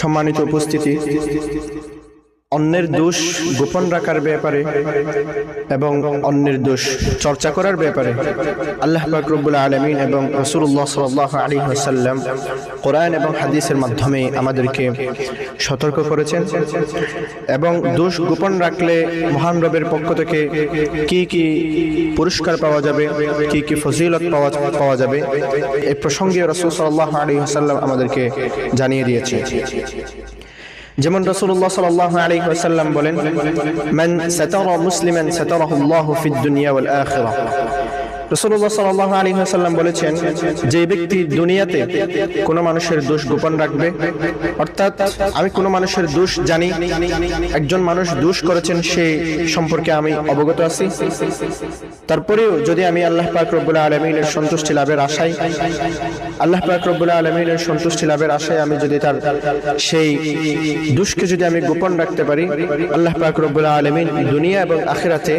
সম্মানিত উপস্থিতি। অন্যের দোষ গোপন রাখার ব্যাপারে এবং অন্যের দোষ চর্চা করার ব্যাপারে আল্লাহ পাক রব্বুল আলমিন এবং রসুল্লাহ সাল্লাহ আলী হাসাল্লাম কোরআন এবং হাদিসের মাধ্যমে আমাদেরকে সতর্ক করেছেন এবং দোষ গোপন রাখলে মহান রবের পক্ষ থেকে কি কি পুরস্কার পাওয়া যাবে, কি কি ফজিলত পাওয়া পাওয়া যাবে এই প্রসঙ্গে রসুল সাল্লাহ আলী হাসাল্লাম আমাদেরকে জানিয়ে দিয়েছে যেমন রসুল্লাহ সাল্লাহ আলী ওয়াসাল্লাম বলেন মান সাতারা মুসলিমান সাতারাহুল্লাহ ফিদ দুনিয়া ওয়াল আখিরাহ। রসুল্লাহ সাল্লাহ আলী হাসাল্লাম বলেছেন যে ব্যক্তি দুনিয়াতে কোনো মানুষের দোষ গোপন রাখবে অর্থাৎ আমি কোনো মানুষের দোষ জানি একজন মানুষ দোষ করেছেন সে সম্পর্কে আমি অবগত আছি। তারপরেও যদি আমি আল্লাহ পাক রব্বুল আলমিনের সন্তুষ্টি লাভের আশায় আল্লাহ পাক রব্বুল আলমিনের সন্তুষ্টি লাভের আশায় আমি যদি তার সেই দুষ্কে যদি আমি গোপন রাখতে পারি, আল্লাহ পাক রব্বুল আলমিন দুনিয়া এবং আখেরাতে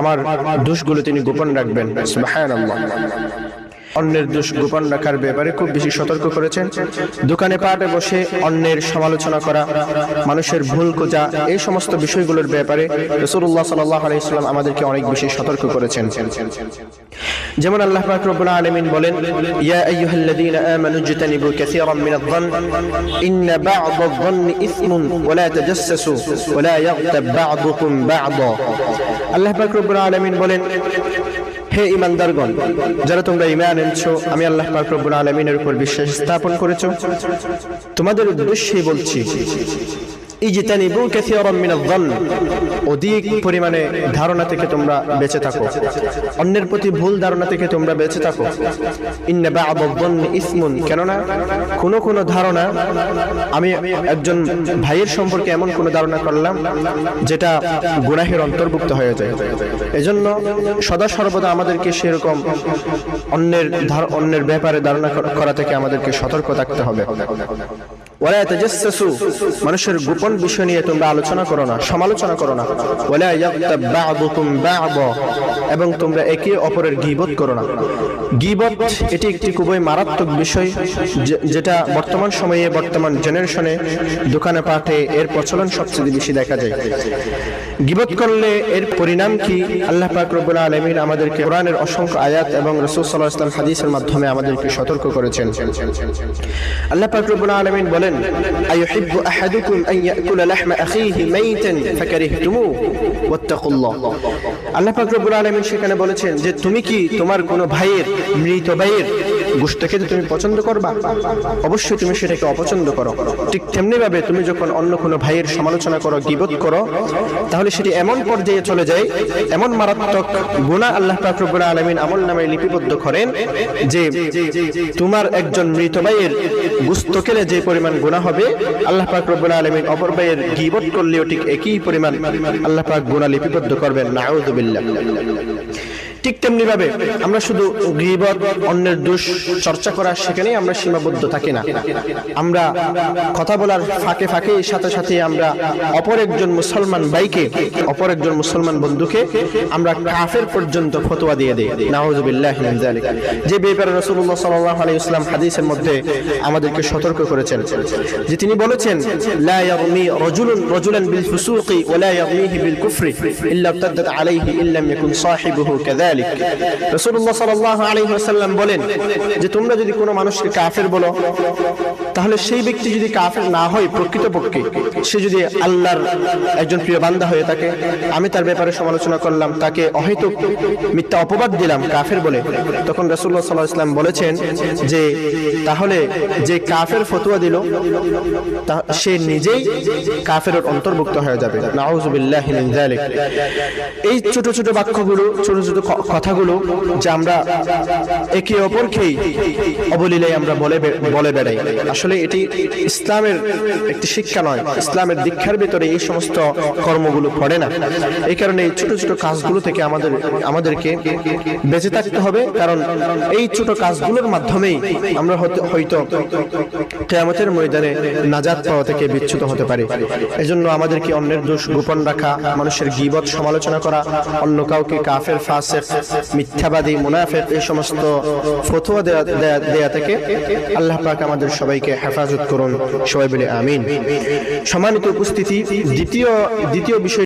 আমার দুষগুলো তিনি গোপন রাখবেন। সুবহানাল্লাহ। অন্যের দোষ গোপন রাখার ব্যাপারে খুব বেশি সতর্ক করেছেন। দোকানে পাটে বসে অন্যের সমালোচনা করা, মানুষের ভুল খোঁজা, এই সমস্ত বিষয়গুলোর ব্যাপারে রসুল্লাহ সাল্লাহ আমাদেরকে অনেক বেশি সতর্ক করেছেন। যেমন আল্লাহ পাক রব্বুল আলামিন বলেন, ইয়া আল্লাহ বলেন হে ইমানদারগণ, যারা তোমরা ইমান এনেছো, আমি আল্লাহ পাক আলমিনের উপর বিশ্বাস স্থাপন করেছ। তোমাদের উদ্দেশ্যেই বলছি অধিক পরিমাণে ধারণা থেকে তোমরা বেঁচে থাকো। অন্যের প্রতি ভুল ধারণা থেকে তোমরা বেঁচে থাকো। ইসমুন। কেননা, কোনো কোনো ধারণা, আমি একজন ভাইয়ের সম্পর্কে এমন কোনো ধারণা করলাম, যেটা গুনাহের অন্তর্ভুক্ত হয়ে যায়। এজন্য সদা সর্বদা আমাদেরকে সেরকম অন্যের অন্যের ব্যাপারে ধারণা করা থেকে আমাদেরকে সতর্ক থাকতে হবে। মানুষের গোপন বিষয় নিয়ে তোমরা আলোচনা করো না, সমালোচনা করো না। এবং তোমরা একে অপরের গীবত করো না। গীবত এটি একটি খুবই মারাত্মক বিষয় যেটা বর্তমান সময়ে, বর্তমান জেনারেশনে দোকানে পাঠে এর প্রচলন সবচেয়ে বেশি দেখা যায়। গিবত করলে এর পরিণাম কি? আল্লাহ পাক রব্বুল আলামিন আমাদেরকে কোরআনের অসংখ্য আয়াত এবং রাসূল সাল্লাল্লাহু আলাইহি ওয়াসাল্লাম হাদিসের মাধ্যমে আমাদেরকে সতর্ক করেছেন। আল্লাহ পাক রব্বুল আলামিন বলেন ইয়াকুলা লাহমা ميتا فكرهتموه واتقوا الله। আল্লাহ পাক রব্বুল আলামিন সেখানে বলেছেন যে, তুমি কি তোমার কোনো ভাইয়ের মৃত ভাইয়ের গোশত খেতে তুমি পছন্দ করবা, অবশ্যই তুমি সেটাকে অপছন্দ করো। ঠিক তেমনি ভাবে তুমি যখন অন্য কোনো ভাইয়ের সমালোচনা করো, গিবত করো, তাহলে সেটি এমন পর্যায়ে চলে যায়, এমন মারাত্মক গুনাহ আল্লাহ পাক রব্বুল আলামিন আমল নামে লিপিবদ্ধ করেন যে তোমার একজন মৃত ভাইয়ের গুস্ত যে পরিমাণ গুণা হবে, আল্লাহ পাক রব্বুল আলামিন অপর ভাইয়ের গিবত করলেও ঠিক একই পরিমাণ আল্লাহ পাক গুনাহ লিপিবদ্ধ করবেন, নাউযুবিল্লাহ। ঠিক তেমনি ভাবে আমরা শুধু গিবত অন্যের দোষ চর্চা করা সেখানেই আমরা সীমাবদ্ধ থাকি না। আমরা কথা বলার ফাঁকে ফাঁকে সাথে সাথে আমরা অপর একজন মুসলমান ভাইকে, অপর একজন মুসলমান বন্ধুকে আমরা কাফের পর্যন্ত ফতোয়া দিয়ে দেই। নাউজুবিল্লাহ যালিক। যে ব্যাপারে রাসূলুল্লাহ সাল্লাল্লাহু আলাইহি ওয়াসাল্লাম হাদিসের মধ্যে আমাদেরকে সতর্ক করেছেন, যে তিনি বলেছেন, লা বিল বিল কুফরি ইল্লা আলাইহি ইল্লাম ইয়াকুন সাহিবুহু কাযালিক রাসূলুল্লাহ সাল্লাল্লাহু আলাইহি ওয়াসাল্লাম বলেন যে তোমরা যদি কোনো মানুষকে কাফের বলো তাহলে সেই ব্যক্তি যদি কাফের না হয় প্রকৃতপক্ষে, সে যদি আল্লাহর একজন প্রিয় বান্দা হয়ে থাকে, আমি তার ব্যাপারে সমালোচনা করলাম, তাকে অহেতুক মিথ্যা অপবাদ দিলাম কাফের বলে, তখন রাসূলুল্লাহ সাল্লাল্লাহু আলাইহি ওয়াসাল্লাম বলেছেন যে, তাহলে যে কাফের ফতুয়া দিল সে নিজেই কাফের অন্তর্ভুক্ত হয়ে যাবে। এই ছোট ছোট বাক্যগুলো, ছোট ছোট কথাগুলো যে আমরা একে অপরকেই অবলীলায় আমরা বলে বলে বেড়াই। এটি ইসলামের একটি শিক্ষা নয়, ইসলামের দীক্ষার ভিতরে এই সমস্ত কর্মগুলো পড়ে না। এই কারণে এই ছোট ছোট কাজগুলো থেকে আমাদের, আমাদেরকে বেঁচে থাকতে হবে, কারণ এই ছোট কাজগুলোর মাধ্যমেই আমরা হয়তো কেয়ামতের ময়দানে নাজাত পাওয়া থেকে বিচ্যুত হতে পারি। এজন্য আমাদেরকে অন্যের দোষ গোপন রাখা, মানুষের গীবত সমালোচনা করা, অন্য কাউকে কাফের, ফাসেক, মিথ্যাবাদী, মুনাফেক এই সমস্ত ফতোয়া দেয়া- দেয়া থেকে আল্লাহ পাক আমাদের সবাইকে হেফাজত করুন। সবাই বলে আমিন। সম্মানিত উপস্থিতি দ্বিতীয় দ্বিতীয় বিষয়